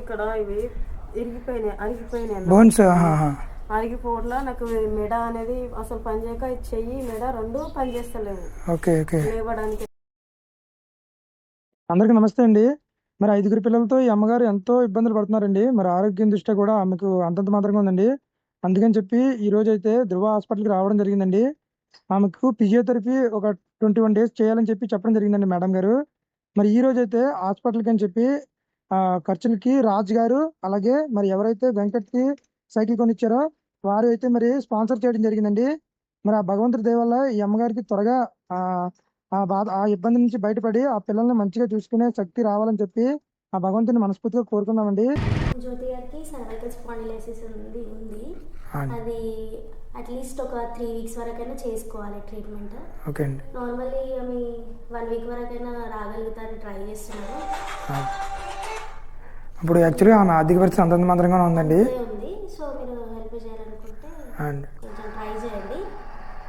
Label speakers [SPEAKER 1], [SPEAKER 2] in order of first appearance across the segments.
[SPEAKER 1] ఇక్కడ ఇవి ఇరిగిపోయినాయి అరిగిపోయినాయి.
[SPEAKER 2] బోన్స్
[SPEAKER 1] అరిగిపోవట్లా నాకు మెడ అనేది అసలు పనిచేయక చెయ్యి మెడ రెండు పనిచేస్తలేవు
[SPEAKER 2] ఓకే ఓకే.
[SPEAKER 1] లేవడానికి.
[SPEAKER 2] అందరికీ నమస్తే అండి. మరి ఐదుగురు పిల్లలతో ఈ అమ్మగారు ఎంతో ఇబ్బందులు పడుతున్నారండి. మరి ఆరోగ్యం దృష్ట్యా కూడా ఆమెకు అంతంత మాత్రంగా ఉందండి. అందుకని చెప్పి ఈ రోజు అయితే ధృవ హాస్పిటల్కి రావడం జరిగిందండి. ఆమెకు ఫిజియోథెరపీ ఒక ట్వంటీ వన్ డేస్ చేయాలని చెప్పి చెప్పడం జరిగిందండి మేడం గారు. మరి ఈ రోజు అయితే హాస్పిటల్కి అని చెప్పి ఖర్చులకి రాజ్ గారు అలాగే మరి ఎవరైతే వెంకట్కి సైకిల్ కొనిచ్చారో వారు అయితే మరి స్పాన్సర్ చేయడం జరిగిందండి. మరి ఆ భగవంతుడి దయ వల్ల ఈ అమ్మగారికి త్వరగా ఆ బాధ ఆ ఇబ్బంది నుంచి బయటపడి ఆ పిల్లల్ని మంచిగా చూసుకునే శక్తి రావాలని చెప్పి ఆ భగవంతుని మనస్ఫూర్తిగా కోరుకున్నామండి
[SPEAKER 3] జ్యోతి గారికి సర్వైకల్ స్పాండిలైసిస్ ఉంది ఉంది.
[SPEAKER 2] ఆ,
[SPEAKER 3] అది అట్లీస్ట్ ఒక త్రీ వీక్స్ వరకైనా చేసుకోవాలి ట్రీట్మెంట్.
[SPEAKER 2] ఓకే అండి.
[SPEAKER 3] నార్మల్లీ ఆమె వన్ వీక్ వరకైనా రాగలుగుతారని ట్రై చేస్తున్నారు.
[SPEAKER 2] ఇప్పుడు యాక్చువల్గా ఆమె ఆర్థిక పరిస్థితి అంతంత మాత్రంగానే ఉందండి.
[SPEAKER 3] అదే ఉంది. సో మీరు హెల్ప్ చేయాలనుకుంటే
[SPEAKER 2] అండ్
[SPEAKER 3] కొంచెం ట్రై చేయండి.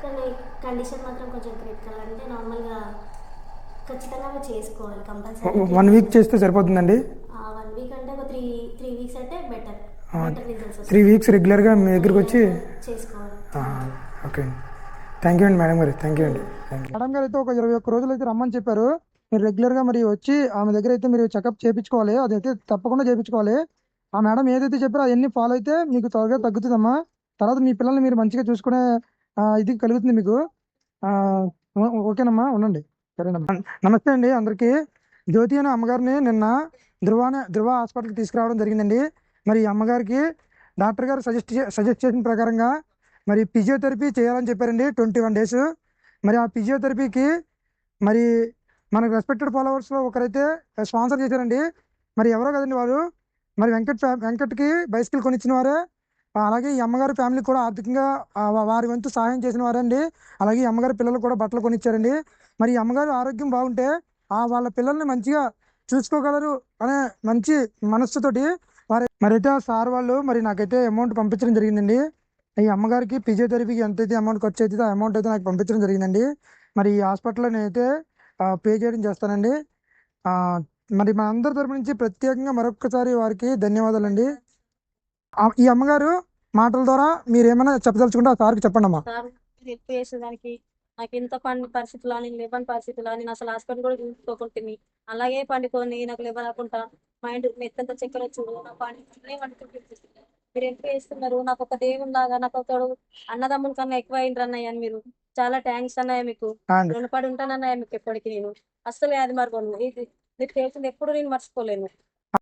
[SPEAKER 3] కానీ కండిషన్ మాత్రం కొంచెం క్రిటికల్ అంటే నార్మల్గా ఖచ్చితంగా ఆమె చేసుకోవాలి కంపల్సరీ
[SPEAKER 2] వన్ వీక్ చేస్తే సరిపోతుందండి?
[SPEAKER 3] వన్ వీక్ అంటే ఒక three three weeks better
[SPEAKER 2] three రెగ్యులర్గా మీ దగ్గరికి వచ్చి
[SPEAKER 3] చేసుకోవాలి.
[SPEAKER 2] ఆ, ఓకే అండి థ్యాంక్ యూ అండి మేడం గారు. థ్యాంక్ యూ అండి. మేడం గారు అయితే ఒక ఇరవై ఒక్క రోజులు అయితే రమ్మని చెప్పారు. మీరు రెగ్యులర్గా మరి వచ్చి ఆమె దగ్గర అయితే మీరు చెకప్ చేయించుకోవాలి అదైతే తప్పకుండా చేయించుకోవాలి ఆ మేడం ఏదైతే చెప్పారో అవన్నీ ఫాలో అయితే మీకు త్వరగా తగ్గుతుందమ్మా. తర్వాత మీ పిల్లల్ని మీరు మంచిగా చూసుకునే ఇది కలుగుతుంది మీకు. ఓకేనమ్మా ఉండండి. సరేనమ్మా. నమస్తే అండి అందరికీ. జ్యోతి అనే అమ్మగారిని నిన్న ధృవ ధృవ హాస్పిటల్కి తీసుకురావడం జరిగిందండి. మరి ఈ అమ్మగారికి డాక్టర్ గారు సజెస్ట్ సజెస్ట్ చేసిన ప్రకారంగా మరి ఫిజియోథెరపీ చేయాలని చెప్పారండి ట్వంటీ వన్ డేస్. మరి ఆ ఫిజియోథెరపీకి మరి మనకు రెస్పెక్టెడ్ ఫాలోవర్స్లో ఒకరైతే స్పాన్సర్ చేశారండి. మరి ఎవరో కదండి వారు? మరి వెంకట్ ఫ్యా వెంకట్కి బైసికల్ కొనిచ్చిన వారే అలాగే ఈ అమ్మగారి ఫ్యామిలీకి కూడా ఆర్థికంగా వారి వంతు సహాయం చేసిన వారండి అలాగే ఈ అమ్మగారి పిల్లలు కూడా బట్టలు కొనిచ్చారండి. మరి ఈ అమ్మగారి ఆరోగ్యం బాగుంటే ఆ వాళ్ళ పిల్లల్ని మంచిగా చూసుకోగలరు అనే మంచి మనస్సుతోటి వారి మరైతే ఆ సార్ వాళ్ళు మరి నాకైతే అమౌంట్ పంపించడం జరిగిందండి. ఈ అమ్మగారికి ఫిజియోథెరపీకి ఎంతైతే అమౌంట్ ఖర్చు అయితే ఆ అమౌంట్ అయితే నాకు పంపించడం జరిగిందండి. మరి ఈ హాస్పిటల్లో నేనైతే పే చేయడం చేస్తానండి. ఆ, మరి మా అందరి తరపు నుంచి ప్రత్యేకంగా మరొకసారి వారికి ధన్యవాదాలండి. ఈ అమ్మగారు మాటల ద్వారా మీరు ఏమైనా చెప్పదలుచుకుంటే ఆ సార్కి చెప్పండి అమ్మా
[SPEAKER 1] హెల్ప్ చేసేదానికి నాకు ఇంత పండి పరిస్థితులు అని లేవని పరిస్థితులు అని నేను అసలు హాస్పిటల్ కూడా చూసుకోకుంటుంది అలాగే పండుకొని నాకు లేవనకుండా మైండ్ మెత్తంత చక్కెర చూడు నా పండి మీరు హెల్ప్ చేస్తున్నారు నాకు ఒక దేవుని లాగా నాకు ఒక అన్నదమ్ముల కన్నా ఎక్కువ అయిండ్రు అన్నయ్య అని మీరు చాలా థ్యాంక్స్ అన్నయ్య మీకు. రుణపడి ఉంటాను అన్నయ్య మీకు ఎప్పటికీ నేను. అస్సలు అది ఇది మీరు చేసింది ఎప్పుడు నేను మర్చిపోలేను.